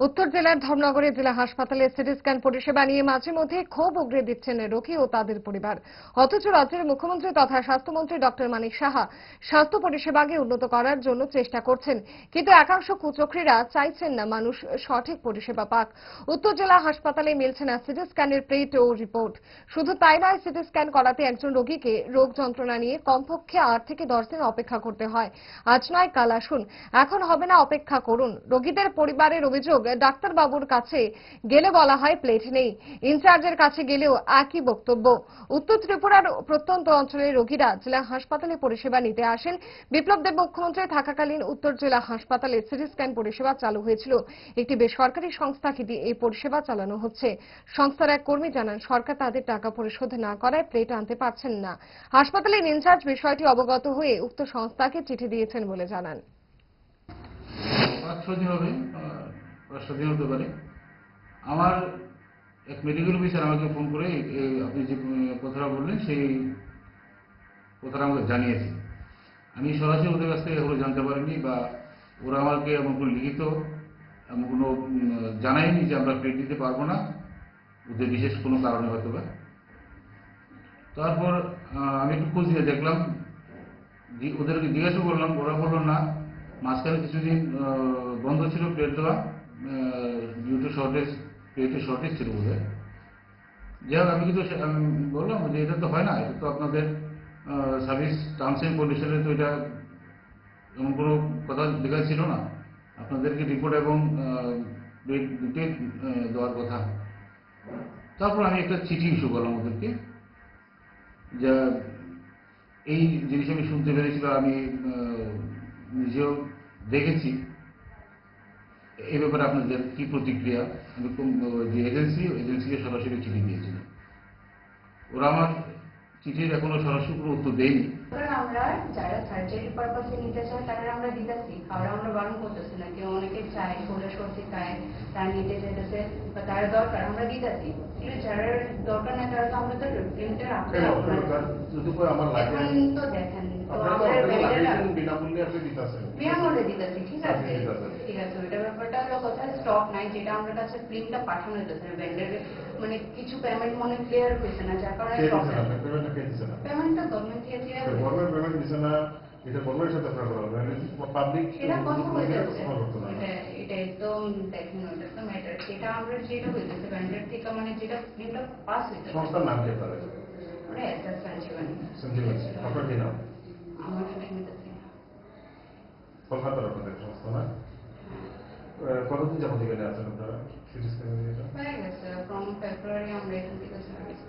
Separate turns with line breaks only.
উত্তর জেলার ধর্মনগরে জেলা হাসপাতালে সিটি স্ক্যান পরিষেবা নিয়ে মাঝে মধ্যে ক্ষোভ উগরে দিচ্ছেন রোগী ও তাদের পরিবার। অথচ রাজ্যের মুখ্যমন্ত্রী তথা স্বাস্থ্যমন্ত্রী ডক্টর মানিক সাহা স্বাস্থ্য পরিষেবাকে উন্নত করার জন্য চেষ্টা করছেন। কিন্তু একাংশ কুচক্রীরা চাইছেন না মানুষ সঠিক পরিষেবা পাক। উত্তর জেলা হাসপাতালে মিলছে না সিটি স্ক্যানের প্রিন্ট ও রিপোর্ট। শুধু তাই নয়, সিটি স্ক্যান করাতে একজন রোগীকে রোগ যন্ত্রণা নিয়ে কমপক্ষে আট থেকে দশ দিন অপেক্ষা করতে হয়। আজ নয়, কাল আসুন। এখন হবে না, অপেক্ষা করুন। রোগীদের পরিবারের অভিযোগ ডাক্তারবাবুর কাছে গেলে বলা হয় প্লেট নেই। ইনচার্জের কাছে গেলেও একই বক্তব্য। উত্তর ত্রিপুরার প্রত্যন্ত অঞ্চলের রোগীরা জেলা হাসপাতালে পরিষেবা নিতে আসেন। বিপ্লব দেব মুখ্যমন্ত্রী থাকাকালীন উত্তর জেলা হাসপাতালে সিটি স্ক্যান পরিষেবা চালু হয়েছিল। একটি বেসরকারি সংস্থাকে দিয়ে এই পরিষেবা চালানো হচ্ছে। সংস্থার এক কর্মী জানান, সরকার তাদের টাকা পরিশোধ না করায় প্লেট আনতে পারছেন না। হাসপাতালের ইনচার্জ বিষয়টি অবগত হয়ে উক্ত সংস্থাকে চিঠি দিয়েছেন বলে জানান।
পাঁচ হবে ছ দিন হতে পারে। আমার এক মেডিকেল অফিসার আমাকে ফোন করে আপনি যে কথাটা বললেন, সেই কথাটা আমাকে জানিয়েছে। আমি সরাসরি ওদের কাছ থেকে এগুলো জানতে পারিনি বা ওরা আমাকে এমন কোনো লিখিত, এমন কোনো জানায়নি যে আমরা প্লেট দিতে পারব না। ওদের বিশেষ কোনো কারণে হয়তো বা। তারপর আমি একটু খোঁজ নিয়ে দেখলাম ওদেরকে জিজ্ঞাসা করলাম, ওরা বলল, না, মাঝখানে কিছুদিন বন্ধ ছিল প্লেট দেওয়া। ডিউ টু শর্টেজ প্লেটের শর্টেজ ছিল বোধহয় যাই হোক আমি কিন্তু আমি বললাম যে এটা তো হয় না, এটা তো আপনাদের সার্ভিস টার্মস অ্যান্ড কন্ডিশনে তো এটা এমন কোনো কথা লেখা ছিল না। আপনাদেরকে রিপোর্ট এবং প্লেট দুটোই দেওয়ার কথা। তারপর আমি একটা চিঠি ইস্যু করলাম ওদেরকে। যা এই জিনিস আমি শুনতে পেরেছি বা আমি নিজেও দেখেছি। এই ব্যাপারে আপনাদের কি প্রতিক্রিয়া? আমি যে এজেন্সি এজেন্সিকে সরাসরি চিঠি দিয়েছিলাম ওরা আমার চিঠির এখনও সরাসরি কোনো উত্তর দেয়নি।
আমরা যারা সার্জারি পারপাসে নিতে চায় তারা আমরা দিতেছি। কারণ আমরা বারণ করতেছি না। কেউ অনেকে চায় শোলে সর্দি খায় তারা নিতে চাইতেছে বা তারা দরকার আমরা দিতেছি। কিন্তু যারা দরকার না তারা তো আমরা দেখেন
আপনি দিতেছেন
বিনামূল্যে দিতেছি ঠিক আছে। ঠিক আছে ওইটা ব্যাপারটা হলো কথা স্টক নাই যেটা আমরা কাছে প্রিন্টটা পাঠানো হইতেছে ভেন্ডারে মানে কিছু পেমেন্ট মনে ক্লিয়ার হয়েছে না যার কারণে
কে দিচ্ছেন
প্রবলেম
আপনি কে দিচ্ছেন না।
পেমেন্টটা গভর্নমেন্ট থেকে ক্লিয়ার
গভর্নমেন্ট পেমেন্ট দিচ্ছে না এটা গভর্নমেন্টের সাথে আপনার করা পাবলিক
সেটা কথা হইতেছে
করতে
এটা এটা একদম দেখেন ওইটা তো ম্যাটার যেটা আমরা যেটা হইতেছে ভেন্ডার থেকে মানে যেটা পাস হইতেছে
সংস্থার নাম কি আপনাদের
মানে এসএস সঞ্জীবনী
সঞ্জীবনী আপনার কি নাম? আহ, কতদিন যাব এখানে আছেন আপনারা?
থেকে